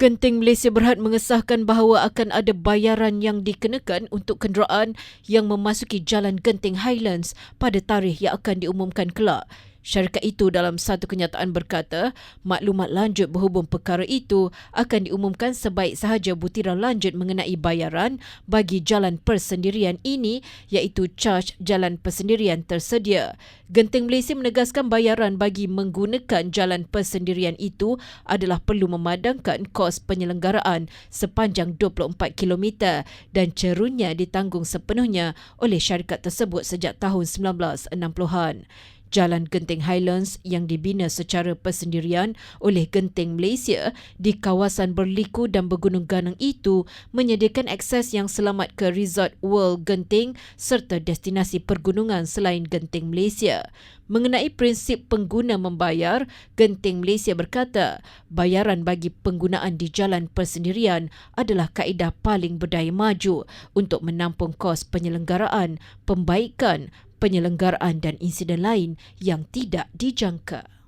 Genting Malaysia Berhad mengesahkan bahawa akan ada bayaran yang dikenakan untuk kenderaan yang memasuki Jalan Genting Highlands pada tarikh yang akan diumumkan kelak. Syarikat itu dalam satu kenyataan berkata, maklumat lanjut berhubung perkara itu akan diumumkan sebaik sahaja butiran lanjut mengenai bayaran bagi jalan persendirian ini iaitu charge jalan persendirian tersedia. Genting Malaysia menegaskan bayaran bagi menggunakan jalan persendirian itu adalah perlu memadangkan kos penyelenggaraan sepanjang 24 km dan cerunnya ditanggung sepenuhnya oleh syarikat tersebut sejak tahun 1960-an. Jalan Genting Highlands yang dibina secara persendirian oleh Genting Malaysia di kawasan berliku dan bergunung ganang itu menyediakan akses yang selamat ke Resort World Genting serta destinasi pergunungan selain Genting Malaysia. Mengenai prinsip pengguna membayar, Genting Malaysia berkata, bayaran bagi penggunaan di jalan persendirian adalah kaedah paling berdaya maju untuk menampung kos penyelenggaraan, pembaikan, penyelenggaraan dan insiden lain yang tidak dijangka.